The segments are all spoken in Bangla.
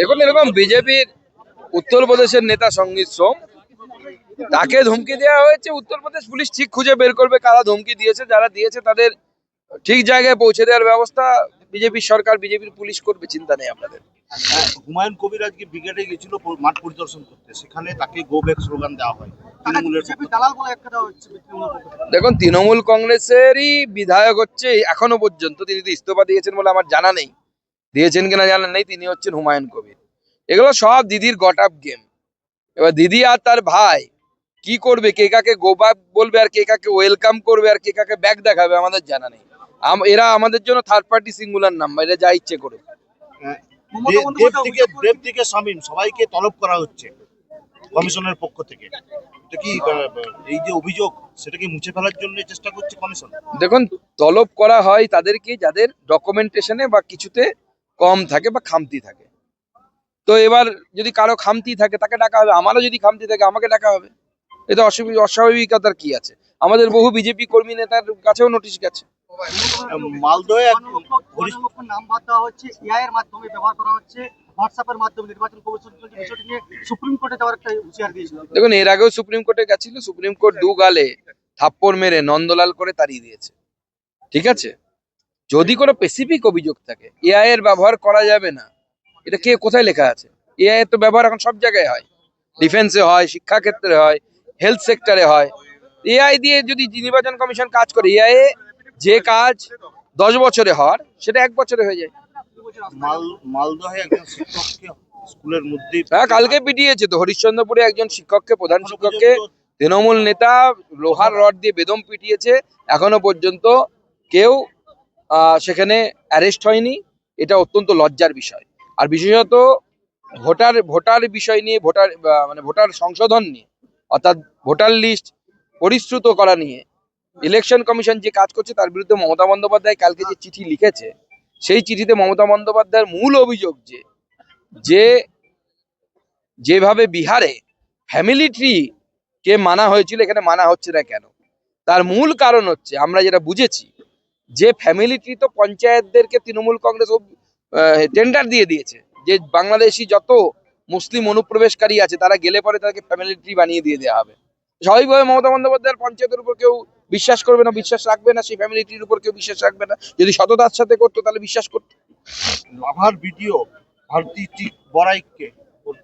দেখুন এরকম বিজেপির উত্তরপ্রদেশের নেতা সংগীত সোম তাকে ধমকি দেওয়া হয়েছে উত্তরপ্রদেশ পুলিশ ঠিক খুঁজে বের করবে কারা ধমকি দিয়েছে যারা দিয়েছে তাদের ঠিক জায়গায় পৌঁছে দেওয়ার ব্যবস্থা বিজেপির সরকার বিজেপির পুলিশ করবে চিন্তা নেই আপনাদের হ্যাঁ, হুমায়ুন কবির আজকে ব্রিগেডে গেছিল মাঠ পরিদর্শন করতে সেখানে তাকে গো ব্যাক স্লোগান দেওয়া হয়। দেখুন তৃণমূল কংগ্রেসেরই বিধায়ক হচ্ছে এখনও পর্যন্ত তিনি তো ইস্তফা দিয়েছেন বলে আমার জানা নেই দিয়েছেন কিনা জানা নেই তিনি হচ্ছেন হুমায়ুন কবির। এগুলো সব দিদির গট আপ গেম এবার দিদি আর তার ভাই কি করবে কে কাকে গো ব্যাক বলবে আর কে কাকে ওয়েলকাম করবে আর কে কাকে ব্যাক দেখাবে আমাদের জানা নেই। আম- এরা আমাদের জন্য থার্ড পার্টি সিঙ্গুলার নাম্বার এটা যা ইচ্ছে করুক। হ্যাঁ, দেব থেকে দেব থেকে শামীম সবাইকে তলব করা হচ্ছে কমিশনের পক্ষ থেকে। এটা কি এই যে অভিযোগ সেটা কি মুছে ফেলার জন্য চেষ্টা করছে কমিশন? দেখুন তলব করা হয় তাদেরকে যাদের ডকুমেন্টেশনে বা কিছুতে কম থাকে বা খামতি থাকে। তো এবার যদি কারও খামতি থাকে তাকে ডাকা হবে। আমারও যদি খামতি থাকে আমাকে ডাকা হবে। এটা অসুবিধা অস্বাভাবিকতার কি আছে? আমাদের বহু বিজেপি কর্মী নেতার কাছেও নোটিশ গেছে। মালদহে নাম বাদ দেওয়া হচ্ছে। এআই এর মাধ্যমে ব্যবহার করা হচ্ছে। হোয়াটসঅ্যাপের মাধ্যমে নির্বাচন কমিশন বিষয়টি নিয়ে সুপ্রিম কোর্টে যাওয়ার একটা হুঁশিয়ার দিয়েছিল। দেখুন এর আগেও সুপ্রিম কোর্টে গেছিল। সুপ্রিম কোর্ট দু গালে থাপ্পড় মেরে নন্দলাল করে তাড়িয়ে দিয়েছে। ঠিক আছে? যদি কোনো স্পেসিফিক অভিযোগ থাকে এআই এর ব্যবহার করা যাবে না এটা কে কোথায় লেখা আছে? এআই এর তো ব্যবহার এখন সব জায়গায় হয়। ডিফেন্সে হয় শিক্ষা ক্ষেত্রে হয় হেলথ সেক্টরে হয়। এআই দিয়ে যদি নির্বাচন কমিশন কাজ করে এআই যে কাজ দশ বছরে হওয়ার সেটা এক বছরে হয়ে যায়। মালদহে একজন শিক্ষককে স্কুলের মধ্যে হ্যাঁ কালকে পিটিয়েছে তো হরিশ্চন্দ্রপুরে একজন শিক্ষককে প্রধান শিক্ষককে তৃণমূল নেতা লোহার রড দিয়ে বেদম পিটিয়েছে এখনও পর্যন্ত কেউ সেখানে অ্যারেস্ট হয়নি। এটা অত্যন্ত লজ্জার বিষয়। আর বিশেষত ভোটার ভোটার বিষয় নিয়ে, ভোটার মানে ভোটার সংশোধন নিয়ে, অর্থাৎ ভোটার লিস্ট পরিশ্রুত করা নিয়ে ইলেকশন কমিশন যে কাজ করছে, তার বিরুদ্ধে মমতা বন্দ্যোপাধ্যায় কালকে যে চিঠি লিখেছে, সেই চিঠিতে মমতা বন্দ্যোপাধ্যায়ের মূল অভিযোগ যে যে যেভাবে বিহারে ফ্যামিলি ট্রি কে মানা হয়েছিল, এখানে মানা হচ্ছে না কেন? তার মূল কারণ হচ্ছে, আমরা যেটা বুঝেছি যে ফ্যামিলি ট্রি তো পঞ্চায়েতদেরকে তৃণমূল কংগ্রেস টেন্ডার দিয়ে দিয়েছে যে বাংলাদেশি যত মুসলিম অনুপ্রবেশকারী আছে তারা গেলে পরে তাদেরকে ফ্যামিলি ট্রি বানিয়ে দিয়ে দেওয়া হবে। স্বাভাবিকভাবে মমতা বন্দ্যোপাধ্যায়ের পঞ্চায়েতের উপর কেউ বিশ্বাস করবে না বিশ্বাস রাখবে না সেই ফ্যামিলি ট্রির উপর কেউ বিশ্বাস রাখবে না। যদি সততার সাথে করতো তাহলে বিশ্বাস করতো। লাভার ভিডিও ভারতী টিক বড়াইকে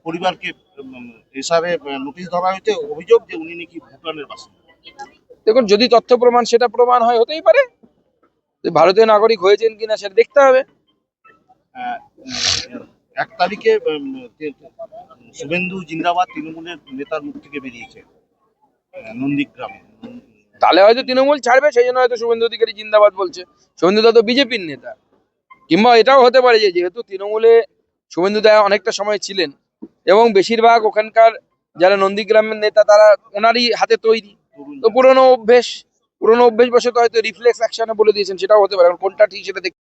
পরিবারকে হিসাবে নোটিশ ধরা হয়েছে অভিযোগ যে উনি নাকি ভুটানের বাসিন্দা। দেখুন যদি তথ্য প্রমাণ সেটা প্রমাণ হয় হতেই পারে। ভারতীয় নাগরিক হয়েছেন কিনা সেটা দেখতে হবে। এক তারিখে শুভেন্দু জিন্দাবাদ তৃণমূলের নেতার মুখ থেকে বেরিয়েছে নন্দীগ্রামে। তাহলে হয়তো তৃণমূল ছাড়বে সেই জন্য হয়তো শুভেন্দু অধিকারী জিন্দাবাদ বলছে। শুভেন্দু দা তো বিজেপির নেতা। কিংবা এটাও হতে পারে যে যেহেতু তৃণমূলে শুভেন্দু দা অনেকটা সময় ছিলেন এবং বেশিরভাগ ওখানকার যারা নন্দীগ্রামের নেতা তারা ওনারই হাতে তৈরি। তো পুরোনো অভ্যেস। পুরোনো অভ্যেস বসে তো হয়তো রিফ্লেক্স অ্যাকশনে বলে দিয়েছেন, সেটাও হতে পারে। কোনটা ঠিক সেটা দেখতে